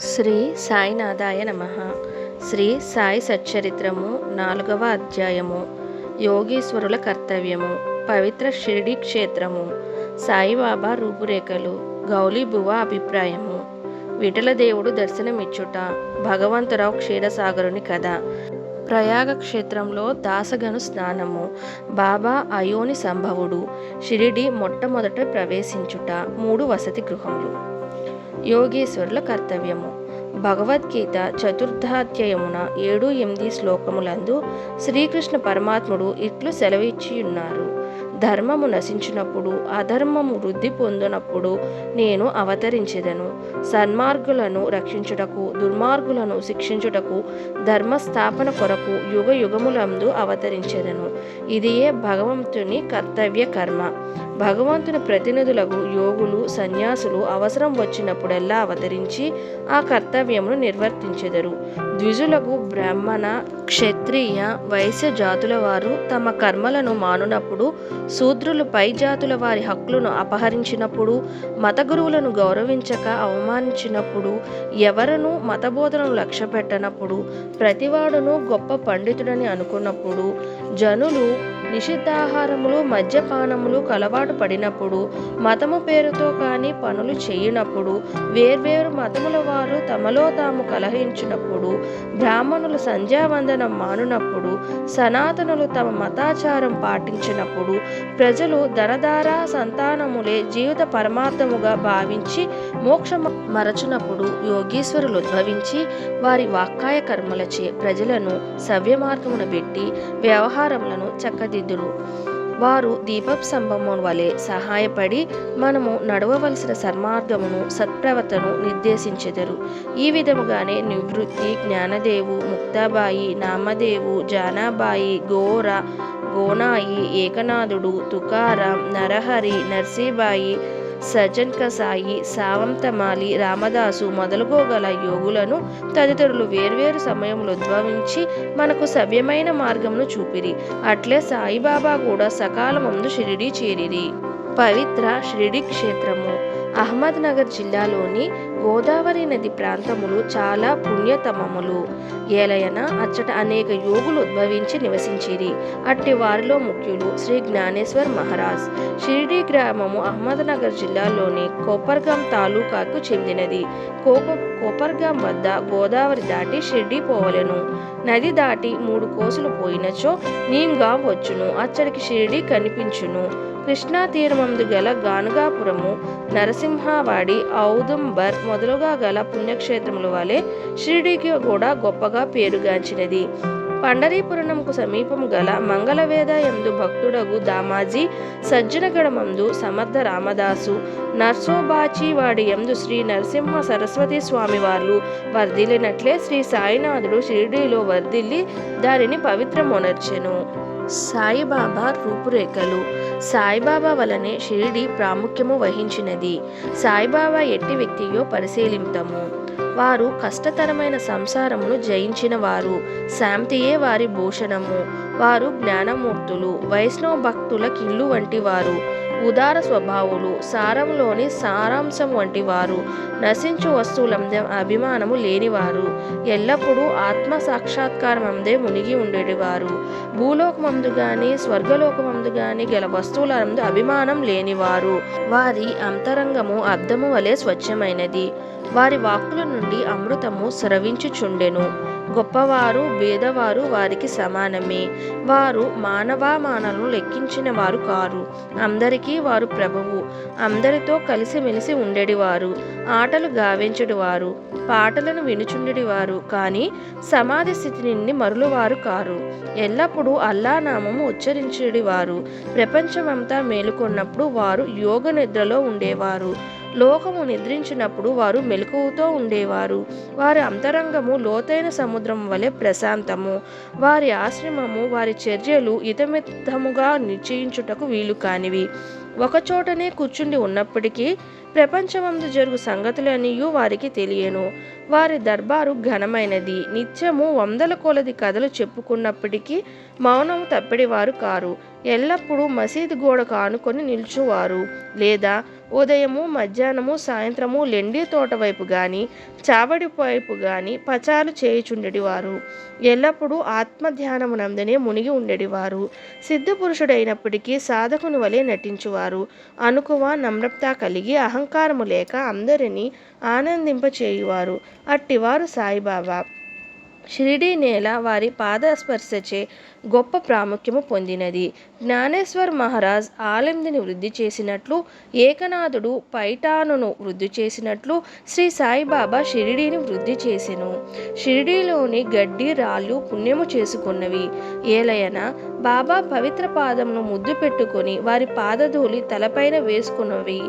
శ్రీ సాయినాథాయ నమ. శ్రీ సాయి సచ్చరిత్రము నాలుగవ అధ్యాయము. యోగీశ్వరుల కర్తవ్యము. పవిత్ర షిరిడి క్షేత్రము. సాయిబాబా రూపురేఖలు. గౌలీబువ అభిప్రాయము. విఠలదేవుడు దర్శనమిచ్చుట. భగవంతురావు క్షీరసాగరుని కథ. ప్రయాగ క్షేత్రంలో దాసగను స్నానము. బాబా అయోని సంభవుడు. షిరిడి మొట్టమొదట ప్రవేశించుట. మూడు వసతి గృహములు. యోగేశ్వరుల కర్తవ్యము. భగవద్గీత చతుర్థాధ్యాయమున ఏడు ఎనిమిది శ్లోకములందు శ్రీకృష్ణ పరమాత్ముడు ఇట్లు సెలవిచ్చియున్నారు. ధర్మము నశించినప్పుడు అధర్మము వృద్ధి పొందినప్పుడు నేను అవతరించెదను. సన్మార్గులను రక్షించుటకు దుర్మార్గులను శిక్షించుటకు ధర్మస్థాపన కొరకు యుగ యుగములందు అవతరించెదను. ఇదియే భగవంతుని కర్తవ్య కర్మ. భగవంతుని ప్రతినిధులకు యోగులు సన్యాసులు అవసరం వచ్చినప్పుడల్లా అవతరించి ఆ కర్తవ్యమును నిర్వర్తించెదరు. ద్విజులకు బ్రాహ్మణ క్షత్రియ వైశ్య జాతుల వారు తమ కర్మలను మానునప్పుడు శూద్రులు పై జాతుల వారి హక్కులను అపహరించినప్పుడు మత గురువులను గౌరవించక అవమానించినప్పుడు ఎవరనూ మతబోధనను లక్ష్య పెట్టనప్పుడు ప్రతివాడును గొప్ప పండితుడని అనుకున్నప్పుడు జనులు నిషిద్ధాహారములు మద్యపానములు కలవాటు పడినప్పుడు మతము పేరుతో కానీ పనులు చేయనప్పుడు వేర్వేరు మతముల వారు తమలో తాము కలహించినప్పుడు బ్రాహ్మణులు సంధ్యావందనం మానునప్పుడు సనాతనులు తమ మతాచారం పాటించినప్పుడు ప్రజలు ధనధార సంతానములే జీవిత పరమార్థముగా భావించి మోక్ష మరచునప్పుడు యోగీశ్వరులు ఉద్భవించి వారి వాక్కాయ కర్మలచే ప్రజలను సవ్యమార్గమున పెట్టి వ్యవహారములను చక్కదిద్దురు వారు దీపప్ సంభవం వలె సహాయపడి మనము నడవవలసిన సన్మార్గమును సత్ప్రవర్తను నిర్దేశించెదరు. ఈ విధముగానే నివృత్తి జ్ఞానదేవు ముక్తాబాయి నామదేవు జానాబాయి గోర గోనాయి ఏకనాథుడు తుకారం నరహరి నర్సీబాయి సజ్జన్ కసాయి సావంతమాలి రామదాసు మొదలుగోగల యోగులను తదితరులు వేర్వేరు సమయంలో ఉద్భవించి మనకు సవ్యమైన మార్గమును చూపిరి. అట్లే సాయిబాబా కూడా సకాలమందు షిరిడి చేరిరి. పవిత్ర షిరిడి క్షేత్రము. అహ్మద్నగర్ జిల్లాలోని గోదావరి నది ప్రాంతములు చాలా పుణ్యతమములు. ఏలయన అచ్చట అనేక యోగులు ఉద్భవించి నివసించిరి. అట్టి వారిలో ముఖ్యులు శ్రీ జ్ఞానేశ్వర్ మహారాజ్. షిరిడి గ్రామము అహ్మద్నగర్ జిల్లాలోని కోపర్గాం తాలూకాకు చెందినది. కోప కోపర్గాం వద్ద గోదావరి దాటి షిరిడి పోవలెను. నది దాటి మూడు కోసులు పోయినచో నీంగా వచ్చును. అచ్చడికి షిరిడి కనిపించును. కృష్ణా తీరమందు గల గానుగాపురము నరసింహవాడి ఔదుంబర్ మొదలుగా గల పుణ్యక్షేత్రముల వలె షిరిడికి కూడా గొప్పగా పేరుగాంచినది. పండరీపురణంకు సమీపం గల మంగళవేద ఎందు భక్తుడగు దామాజీ సజ్జనగడమందు సమర్థ రామదాసు నర్సోబాచివాడి ఎందు శ్రీ నరసింహ సరస్వతి స్వామి వారు వర్ధిల్లినట్లే శ్రీ సాయినాథుడు షిరిడీలో వర్ధిల్లి దానిని పవిత్రమొనర్చెను. సాయిబాబా రూపురేఖలు. సాయిబాబా వలనే షిరిడి ప్రాముఖ్యము వహించినది. సాయిబాబా ఎట్టి వ్యక్తియో పరిశీలింతము వారు కష్టతరమైన సంసారమును జయించిన వారు శాంతియే వారి భూషణము. వారు జ్ఞానమూర్తులు. వైష్ణవ భక్తుల కిల్లు వంటి వారు ఉదార స్వభావులు సారంలోని సారాంశం వంటి వారు నశించు వస్తువులందే అభిమానము లేనివారు. ఎల్లప్పుడూ ఆత్మ సాక్షాత్కారమందే మునిగి ఉండేటివారు. భూలోకమందు గాని స్వర్గలోకమందు గాని గల వస్తువులందు అభిమానం లేనివారు. వారి అంతరంగము అద్దము వలె స్వచ్ఛమైనది. వారి వాక్కుల నుండి అమృతము స్రవించుచుండెను. గొప్పవారు భేదవారు వారికి సమానమే. వారు మానవామానలను లెక్కించిన వారు కారు. అందరికీ వారు ప్రభువు. అందరితో కలిసిమెలిసి ఉండేటివారు ఆటలు గావించడివారు. పాటలను వినుచుండెడివారు. కానీ సమాధి స్థితి నుండి మరులువారు కారు. ఎల్లప్పుడూ అల్లా నామము ప్రపంచమంతా మేలుకొన్నప్పుడు వారు యోగ నిద్రలో ఉండేవారు. లోకము నిద్రించినప్పుడు వారు మెలకువతో ఉండేవారు. వారి అంతరంగము లోతైన సముద్రం వలె ప్రశాంతము. వారి ఆశ్రమము వారి చర్యలు ఇతమితముగా నిశ్చయించుటకు వీలు కానివి. ఒకచోటనే కూర్చుండి ఉన్నప్పటికీ ప్రపంచమందు జరుగు సంగతులనియు వారికి తెలియను. వారి దర్బారు ఘనమైనది. నిత్యము వందల కొలది కథలు చెప్పుకున్నప్పటికీ మౌనము తప్పిడివారు కారు. ఎల్లప్పుడూ మసీదు గోడకు ఆనుకొని నిల్చువారు. లేదా ఉదయము మధ్యాహ్నము సాయంత్రము లెండి తోట వైపు గాని చావడి వైపు గాని పచారు చేయుచుండెడివారు. ఎల్లప్పుడూ ఆత్మధ్యానమునందనే మునిగి ఉండేడివారు. సిద్ధపురుషుడైనప్పటికీ సాధకుని వలె నటించువారు. అనుకువ నమ్రత కలిగి అహంకారము లేక అందరినీ ఆనందింపచేయువారు. అట్టివారు సాయిబాబా. షిరిడీ నేల వారి పాదస్పర్శచే గొప్ప ప్రాముఖ్యము పొందినది. జ్ఞానేశ్వర్ మహారాజ్ ఆలందిని వృద్ధి చేసినట్లు ఏకనాథుడు పైఠానును వృద్ధి చేసినట్లు శ్రీ సాయిబాబా షిరిడీని వృద్ధి చేసెను. షిరిడీలోని గడ్డి రాళ్ళు పుణ్యము చేసుకున్నవి. ఏలయన బాబా పవిత్ర పాదమును ముద్దు పెట్టుకొని వారి పాదధూళి తలపైన వేసుకున్నవి.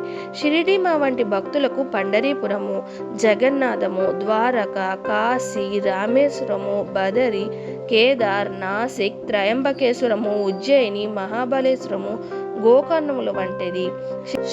షిరిడి మా వంటి భక్తులకు పండరీపురము జగన్నాథము ద్వారక కాశీ రామేశ్వరము బదరి కేదార్ నాసిక్ త్రయంబకేశ్వరము ఉజ్జయిని మహాబలేశ్వరము గోకర్ణముల వంటిది.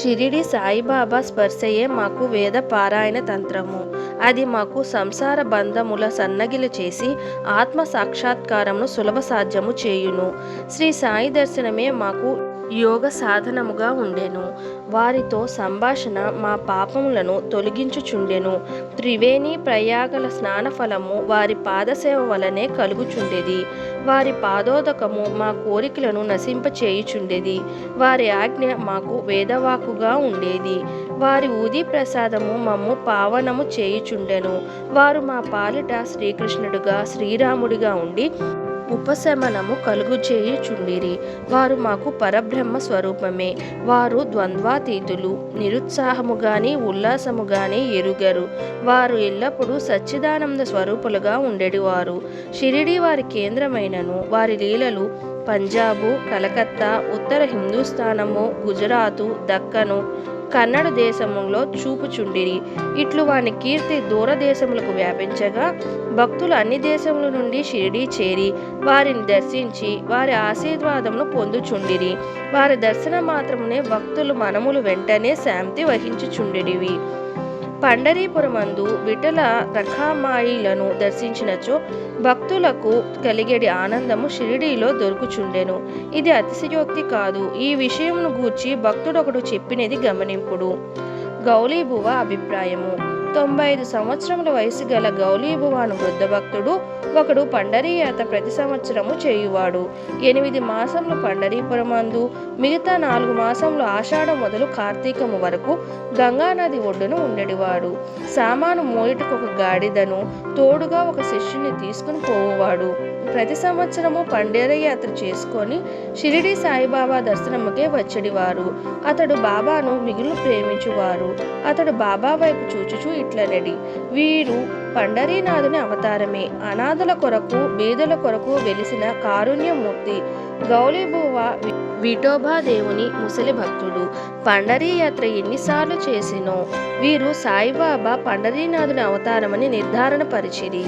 షిరిడి సాయిబాబా స్పర్శయే మాకు వేద పారాయణ తంత్రము. అది మాకు సంసార బంధముల సన్నగిలు చేసి ఆత్మ సాక్షాత్కారమును సులభ సాధ్యము చేయును. శ్రీ సాయి దర్శనమే మాకు యోగ సాధనముగా ఉండెను. వారితో సంభాషణ మా పాపములను తొలగించుచుండెను. త్రివేణి ప్రయాగల స్నాన ఫలము వారి పాదసేవ వలనే కలుగుచుండేది. వారి పాదోదకము మా కోరికలను నశింపచేయుచుండేది. వారి ఆజ్ఞ మాకు వేదవాకుగా ఉండేది. వారి ఊది ప్రసాదము మమ్ము పావనము చేయుచుండెను. వారు మా పాలిట శ్రీకృష్ణుడుగా శ్రీరాముడిగా ఉండి ఉపశమనము కలుగు చేయుచుండిరి వారు మాకు పరబ్రహ్మ స్వరూపమే. వారు ద్వంద్వాతీతులు నిరుత్సాహము గాని ఉల్లాసము గాని ఎరుగరు. వారు ఎల్లప్పుడూ సచ్చిదానంద స్వరూపులుగా ఉండేటివారు. షిరిడి వారి కేంద్రమైనను వారి లీలలు పంజాబు కలకత్తా ఉత్తర హిందూస్థానము గుజరాతు దక్కను కన్నడ దేశములో చూపుచుండిరి. ఇట్లు వాని కీర్తి దూరదేశములకు వ్యాపించగా భక్తులు అన్ని దేశముల నుండి షిరిడీ చేరి వారిని దర్శించి వారి ఆశీర్వాదమును పొందుచుండిరి. వారి దర్శనం మాత్రమునే భక్తులు మనములు వెంటనే శాంతి వహించుచుండివి పండరీపురమందు విఠల రఖామాయిలను దర్శించినచో భక్తులకు కలిగేడి ఆనందము షిరిడీలో దొరుకుచుండెను. ఇది అతిశయోక్తి కాదు. ఈ విషయమును గూర్చి భక్తుడొకడు చెప్పినది గమనింపుడు. గౌలీబువ అభిప్రాయము. తొంభై ఐదు సంవత్సరముల వయసు గల గౌలీభువాను వృద్ధ భక్తుడు ఒకడు పండరీ యాత్ర ప్రతి సంవత్సరము చేయువాడు. ఎనిమిది మాసములు పండరీపురమందు మిగతా నాలుగు మాసములు ఆషాఢం మొదలు కార్తీకము వరకు గంగానది ఒడ్డున ఉండేవాడు. సామాను మోయుటకు ఒక గాడిదను తోడుగా ఒక శిష్యుని తీసుకుని పోవువాడు. ప్రతి సంవత్సరము పండేర యాత్ర చేసుకొని షిరిడి సాయిబాబా దర్శనముకే వచ్చడివారు అతడు బాబాను మిగులు ప్రేమించువారు. అతడు బాబా వైపు చూచుచూ ఇట్లనడి వీరు పండరీనాథుని అవతారమే. అనాథల కొరకు బీదల కొరకు వెలిసిన కారుణ్యమూర్తి గౌలీబువ విఠోబా దేవుని ముసలి భక్తుడు. పండరీ యాత్ర ఎన్నిసార్లు చేసినో. వీరు సాయిబాబా పండరీనాథుని అవతారమని నిర్ధారణ పరిచిరి.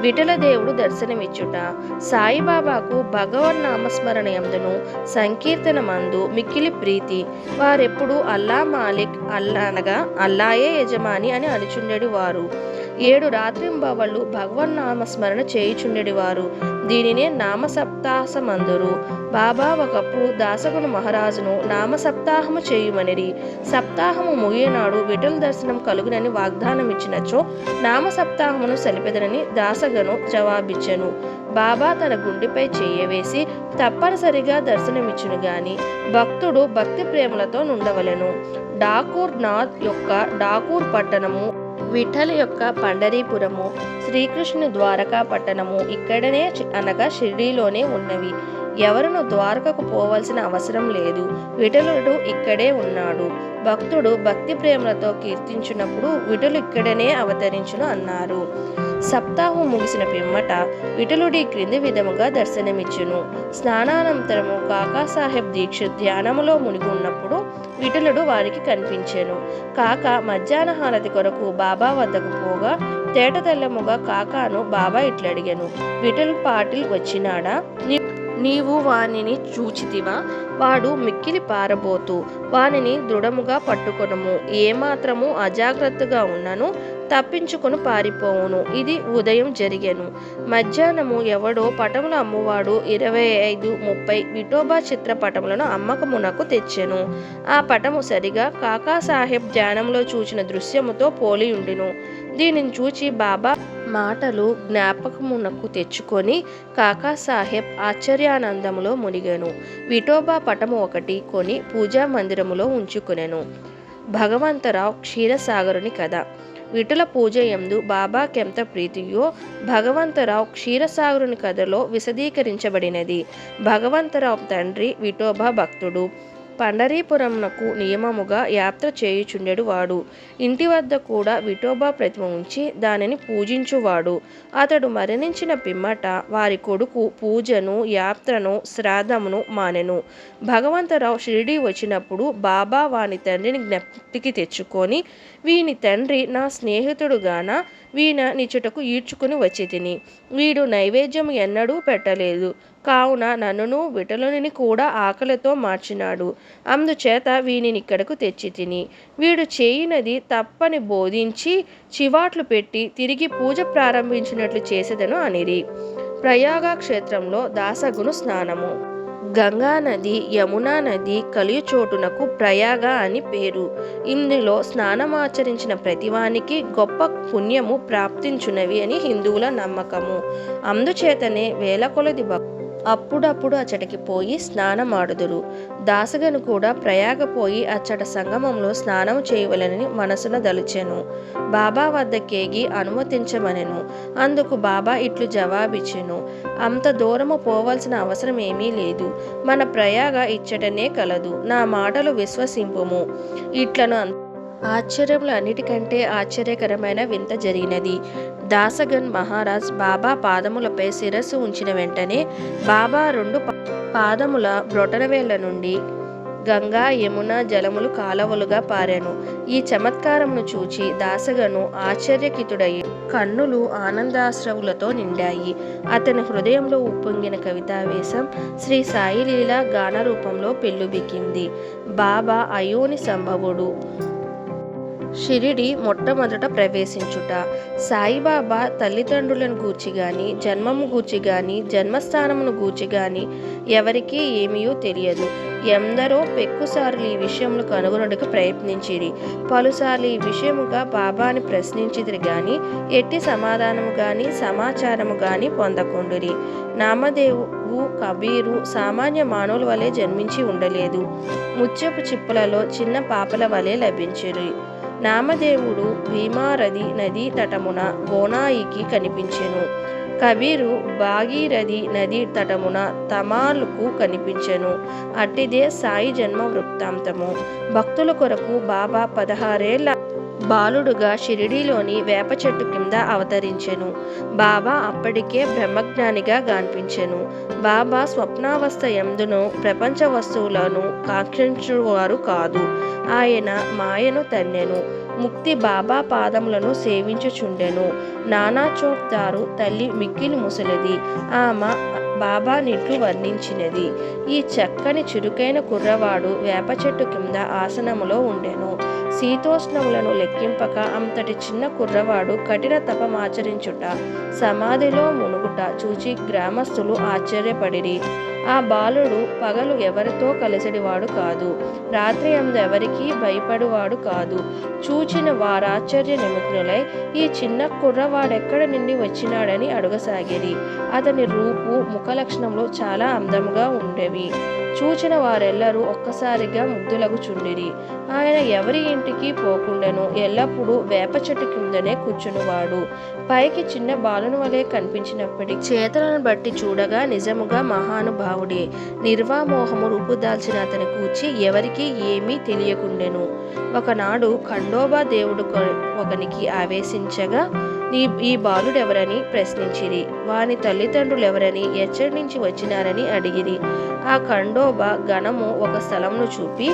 విఠల దేవుడు దర్శనమిచ్చుట. సాయిబాబాకు భగవన్ నామస్మరణ యందును సంకీర్తన మందు మిక్కిలి ప్రీతి. వారెప్పుడు అల్లా మాలిక్ అల్లా అనగా అల్లాయే యజమాని అని అనుచుండెడి వారు. ఏడు రాత్రింబవళ్ళు భగవన్ నామస్మరణ చేయుచుండెడి వారు దీనినే నామసప్తాసమందురు. బాబా ఒకప్పుడు దాసగుణ మహారాజును నామసప్తాహము చేయుమనిరి. సప్తాహము ముగియనాడు విఠల దర్శనం కలుగునని వాగ్దానం ఇచ్చినచో నామ సప్తాహమును సలిపెదనని దాసగను జవాబిచ్చెను. బాబా తన గుండెపై చెయ్యవేసి తప్పనిసరిగా దర్శనమిచ్చును గాని భక్తుడు భక్తి ప్రేమలతో నుండవలెను. డాకూర్ నాథ్ యొక్క డాకూర్ పట్టణము విఠల యొక్క పండరీపురము శ్రీకృష్ణుని ద్వారకా పట్టణము ఇక్కడనే అనగా షిరిడీలోనే ఉన్నవి. ఎవరును ద్వారకకు పోవలసిన అవసరం లేదు. విఠలుడు ఇక్కడే ఉన్నాడు. భక్తుడు భక్తి ప్రేమలతో కీర్తించినప్పుడు విఠలు ఇక్కడనే అవతరించును అన్నారు. సప్తాహం ముగిసిన పిమ్మట విఠలుడి క్రింది విధముగా దర్శనమిచ్చును. స్నానానంతరము కాకాసాహెబ్ దీక్షిత్ ధ్యానములో మునిగి ఉన్నప్పుడు విఠలుడు వారికి కనిపించెను. కాక మధ్యాహ్న హారతి కొరకు బాబా వద్దకు పోగా తేట తెల్లముగా కాకాను బాబా ఇట్లడిగాను. విఠల్ పాటిల్ వచ్చినాడా? నీవు వానిని చూచితివా? వాడు మిక్కిలి పారబోతు వానిని దృఢముగా పట్టుకొనము. ఏమాత్రము అజాగ్రత్తగా ఉన్నను? తప్పించుకుని పారిపోవును. ఇది ఉదయం జరిగెను. మధ్యాహ్నము ఎవడో పటములు అమ్మువాడు. ఇరవై ఐదు ముప్పై విఠోబా చిత్రపటములను అమ్మకమునకు తెచ్చెను. ఆ పటము సరిగా కాకాసాహెబ్ ధ్యానంలో చూచిన దృశ్యముతో పోలి ఉండిను దీనిని చూచి బాబా మాటలు జ్ఞాపకమునకు తెచ్చుకొని కాకాసాహెబ్ ఆశ్చర్యానందములో మునిగాను. విఠోబా పటము ఒకటి కొని పూజా మందిరములో ఉంచుకునెను. భగవంతరావు క్షీరసాగరుని కథ. విఠల పూజ ఎందు బాబాకెంత ప్రీతియో భగవంతరావు క్షీరసాగరుని కథలో విశదీకరించబడినది. భగవంతరావు తండ్రి విఠోబా భక్తుడు. పండరీపురంనకు నియమముగా యాత్ర చేయుచుండెడు వాడు. ఇంటి వద్ద కూడా విఠోబా ప్రతిమ ఉంచి దానిని పూజించువాడు. అతడు మరణించిన పిమ్మట వారి కొడుకు పూజను యాత్రను శ్రాద్ధమును మానెను. భగవంతరావు షిరిడి వచ్చినప్పుడు బాబా వాని తండ్రిని జ్ఞప్తికి తెచ్చుకొని వీని తండ్రి నా స్నేహితుడుగాన వీణ నిచుటకు ఈడ్చుకుని వచ్చి తిని. వీడు నైవేద్యం ఎన్నడూ పెట్టలేదు. కావున నన్నును విటలుని కూడా ఆకలితో మార్చినాడు. అందుచేత వీనిని ఇక్కడకు తెచ్చి తిని. వీడు చేయినది తప్పని బోధించి చివాట్లు పెట్టి తిరిగి పూజ ప్రారంభించినట్లు చేసేదను అనిరి. ప్రయాగ క్షేత్రంలో దాసగును స్నానము. గంగా నది యమునా నది కలియుచోటునకు ప్రయాగ అని పేరు. ఇందులో స్నానమాచరించిన ప్రతివానికి గొప్ప పుణ్యము ప్రాప్తించునవి అని హిందువుల నమ్మకము. అందుచేతనే వేల కొలది భక్తులు అప్పుడప్పుడు అచ్చటికి పోయి స్నానమాడుదురు. దాసగను కూడా ప్రయాగపోయి అచ్చట సంగమంలో స్నానం చేయవలనని మనసున దలుచెను. బాబా వద్దకేగి అనుమతించమనెను. అందుకు బాబా ఇట్లు జవాబిచ్చెను. అంత దూరము పోవలసిన అవసరం ఏమీ లేదు. మన ప్రయాగ ఇచ్చటనే కలదు. నా మాటలు విశ్వసింపుము. ఇట్లను ఆశ్చర్యంలో అన్నిటికంటే ఆశ్చర్యకరమైన వింత జరిగినది. దాసగన్ మహారాజ్ బాబా పాదములపై శిరస్సు ఉంచిన వెంటనే బాబా రెండు పాదముల బ్రొటనవేళ్ళ నుండి గంగా యమున జలములు కాలవలుగా పారాను. ఈ చమత్కారమును చూచి దాసగను ఆశ్చర్యకితుడయ్యి కన్నులు ఆనందాశ్రవులతో నిండాయి. అతని హృదయంలో ఉప్పొంగిన కవితావేశం శ్రీ సాయిలీల గాన రూపంలో పెళ్ళుబిక్కింది. బాబా అయోని సంభవుడు. షిరిడి మొట్టమొదట ప్రవేశించుట. సాయిబాబా తల్లిదండ్రులను గూర్చి గాని జన్మము గూర్చి గాని జన్మస్థానమును గూర్చి గాని ఎవరికీ ఏమీయూ తెలియదు. ఎందరో పెక్కుసార్లు ఈ విషయంలో కనుగొనడానికి ప్రయత్నించిరి. పలుసార్లు ఈ విషయముగా బాబాని ప్రశ్నించిదిరి గాని ఎట్టి సమాధానము గాని సమాచారము గాని పొందకుండురి. నామదేవు కబీరు సామాన్య మానవుల వలె జన్మించి ఉండలేదు. ముత్యపు చిప్పులలో చిన్న పాపల వలె లభించిరి. నామదేవుడు భీమారథి నదీ తటమున గోనాయికి కనిపించెను. కబీరు భాగీరథి నదీ తటమున తమాలుకు కనిపించెను. అట్టిదే సాయి జన్మ వృత్తాంతము. భక్తుల కొరకు బాబా పదహారేళ్ళ బాలుడుగా షిరిడీలోని వేప చెట్టు కింద అవతరించెను. బాబా అప్పటికే బ్రహ్మజ్ఞానిగా గాన్పించెను. బాబా స్వప్నావస్థ ఎందును ప్రపంచ వస్తువులను కాంక్షించువారు కాదు. ఆయన మాయను తన్నెను. ముక్తి బాబా పాదములను సేవించుచుండెను. నానా చోప్తారు తల్లి మిక్కిలి ముసలిది. ఆమె బాబా నిట్లు వర్ణించినది. ఈ చక్కని చురుకైన కుర్రవాడు వేప చెట్టు కింద ఆసనములో ఉండెను. శీతోష్ణములను లెక్కింపక అంతటి చిన్న కుర్రవాడు కఠిన తపమాచరించుట సమాధిలో మునుగుట చూచి గ్రామస్తులు ఆశ్చర్యపడిరి. ఆ బాలుడు పగలు ఎవరితో కలిసిడివాడు కాదు. రాత్రి అందు ఎవరికీ భయపడువాడు కాదు. చూచిన వారాశ్చర్య నిమగ్నులై ఈ చిన్న కుర్రవాడెక్కడ నుండి వచ్చినాడని అడగసాగిరి. అతని రూపు ముఖ లక్షణంలో చాలా అందంగా ఉండేవి. చూచిన వారెల్లరూ ఒక్కసారిగా ముగ్ధులగుచుండిరి ఆయన ఎవరి ఇంటికి పోకుండాను ఎల్లప్పుడూ వేప చెట్టు కిందనే కూర్చునివాడు. పైకి చిన్న బాలును వలె కనిపించినప్పటికీ చేతలను బట్టి చూడగా నిజముగా మహానుభావుడే. నిర్వామోహము రూపుదాల్చిన అతని కూర్చి ఎవరికీ ఏమీ తెలియకుండెను. ఒకనాడు ఖండోబా దేవుడు ఒకనికి ఆవేశించగా నీ ఈ బాలుడెవరని ప్రశ్నించిరి. వాని తల్లిదండ్రులు ఎవరని ఎచ్చడి నుంచి వచ్చినారని అడిగిరి. ఆ కండోబ గణము ఒక స్థలమును చూపి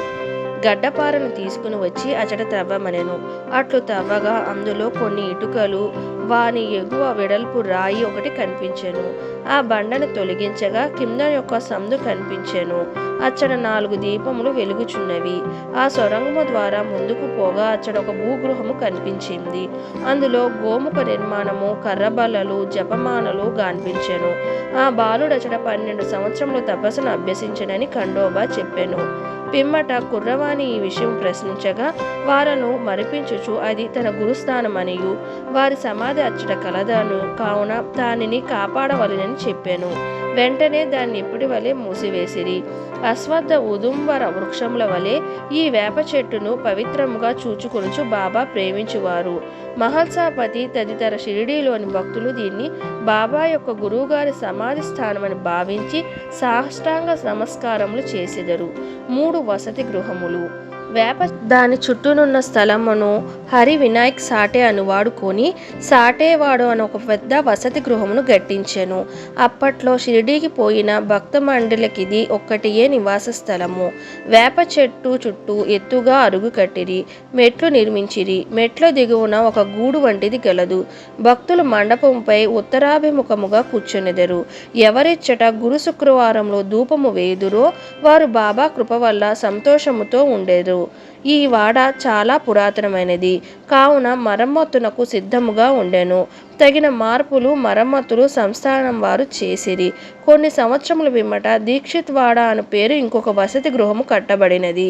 గడ్డపారను తీసుకుని వచ్చి అచట త్రవ్వమనెను. అట్లు తవ్వగా అందులో కొన్ని ఇటుకలు వాని ఎగువ వెడల్పు రాయి ఒకటి కనిపించెను. ఆ బండను తొలగించగా కింద యొక్క సందు కనిపించెను. అచ్చడ నాలుగు దీపములు వెలుగుచున్నవి. ఆ సొరంగము ద్వారా ముందుకు పోగా అచ్చడ ఒక భూగృహము కనిపించింది. అందులో గోముఖ నిర్మాణము కర్రబల్లలు జపమానలు కనిపించెను ఆ బాలుడచట పన్నెండు సంవత్సరములు తపస్సును అభ్యసించడని ఖండోబా చెప్పాను. పిమ్మట కుర్రవాణి ఈ విషయం ప్రశ్నించగా వారను మరిపించుచు అది తన గురుస్థానమనియు. వారి సమాధి అచ్చట కలదను. కావున దానిని కాపాడవలెనని చెప్పాను. వెంటనే దాన్ని ఇప్పటి వలె మూసివేసిరి. అశ్వత్థ ఉదుంబర వృక్షముల వలె ఈ వేప చెట్టును పవిత్రముగా చూచుకొనుచు బాబా ప్రేమించువారు. మహల్సాపతి తదితర షిరిడీలోని భక్తులు దీన్ని బాబా యొక్క గురువుగారి సమాధి స్థానమని భావించి సాష్టాంగ నమస్కారములు చేసెదరు. మూడు వసతి గృహములు. వేప దాని చుట్టూనున్న స్థలమును హరి వినాయక్ సాటే అని వాడుకొని సాటేవాడు అని ఒక పెద్ద వసతి గృహమును గట్టించెను. అప్పట్లో షిరిడీకి పోయిన భక్త మండలికిది ఒక్కటియే నివాస స్థలము. వేప చెట్టు చుట్టూ ఎత్తుగా అరుగు కట్టిరి మెట్లు నిర్మించిరి. మెట్ల దిగువన ఒక గూడు వంటిది గలదు. భక్తులు మండపంపై ఉత్తరాభిముఖముగా కూర్చునెదరు. ఎవరిచ్చట గురు శుక్రవారంలో ధూపము వేయుదురో వారు బాబా కృప వల్ల సంతోషముతో ఉండేరు. ఈ వాడ చాలా పురాతనమైనది. కావున మరమ్మతునకు సిద్ధముగా ఉండెను. తగిన మార్పులు మరమ్మతులు సంస్థానం వారు చేసిరి. కొన్ని సంవత్సరముల పిమ్మట దీక్షిత్ వాడ అను పేరు ఇంకొక వసతి గృహము కట్టబడినది.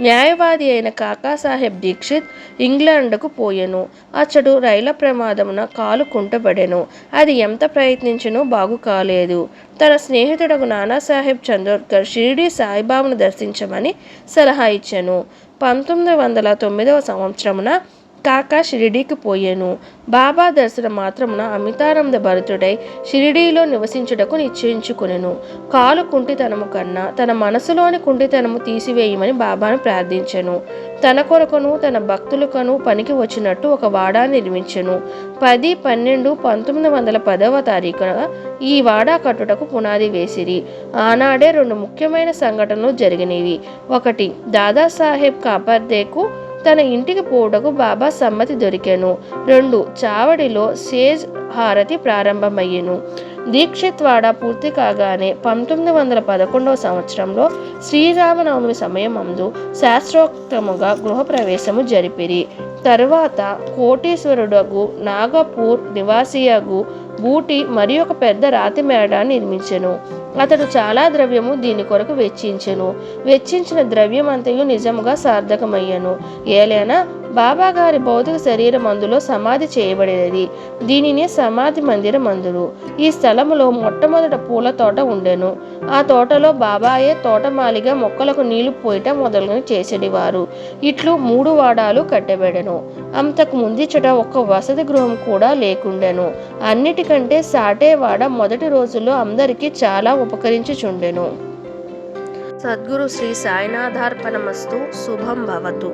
న్యాయవాది అయిన కాకాసాహెబ్ దీక్షిత్ ఇంగ్లాండ్కు పోయెను. అచ్చడు రైల ప్రమాదమున కాలు కుంటబడెను. అది ఎంత ప్రయత్నించినో బాగు కాలేదు. తన స్నేహితుడకు నానాసాహెబ్ చందోర్కర్ షిరిడి సాయిబాబాను దర్శించమని సలహా ఇచ్చెను. పంతొమ్మిది వందల తొమ్మిదవ సంవత్సరమున కాకా షిరిడీకి పోయెను. బాబా దర్శన మాత్రమున అమితానంద భరతుడై షిరిడీలో నివసించుటకు నిశ్చయించుకునేను. కాలు కుంటితనము కన్నా తన మనసులోని కుంటితనము తీసివేయమని బాబాను ప్రార్థించెను. తన కొరకును తన భక్తులకును పనికి వచ్చినట్టు ఒక వాడా నిర్మించెను. పది పన్నెండు పంతొమ్మిది వందల పదవ తారీఖున ఈ వాడా కట్టుటకు పునాది వేసిరి. ఆనాడే రెండు ముఖ్యమైన సంఘటనలు జరిగినవి. ఒకటి దాదాసాహెబ్ కాపర్దేకు తన ఇంటికి పోవుటకు బాబా సమ్మతి దొరికెను. రెండు చావడిలో సేజ్ హారతి ప్రారంభమయ్యెను. దీక్షిత్వాడ పూర్తి కాగానే పంతొమ్మిది వందల పదకొండవ సంవత్సరంలో శ్రీరామనవమి సమయమందు శాస్త్రోక్తముగా గృహప్రవేశము జరిపిరి. తరువాత కోటీశ్వరుడగు నాగపూర్ నివాసియగు బూటి మరి ఒక పెద్ద రాతి మేడ నిర్మించెను. అతడు చాలా ద్రవ్యము దీని కొరకు వెచ్చించెను. వెచ్చించిన ద్రవ్యం అంతయు నిజముగా సార్థకమయ్యను. ఏలైనా బాబా గారి భౌతిక శరీరం అందులో సమాధి చేయబడినది. దీనిని సమాధి మందిరం అందురు ఈ స్థలములో మొట్టమొదట పూల తోట ఉండెను. ఆ తోటలో బాబాయే తోటమాలిగా మొక్కలకు నీళ్ళు పోయటం మొదలుగా చేసేవారు ఇట్లు మూడు వాడాలు కట్టబెడెను. అంతకు ముందిచట ఒక్క వసతి గృహం కూడా లేకుండెను. అన్నిటికంటే సాటేవాడ మొదటి రోజుల్లో అందరికీ చాలా ఉపకరించుచుండెను. సద్గురు శ్రీ సాయినాథార్పణమస్తు. శుభం భవతు.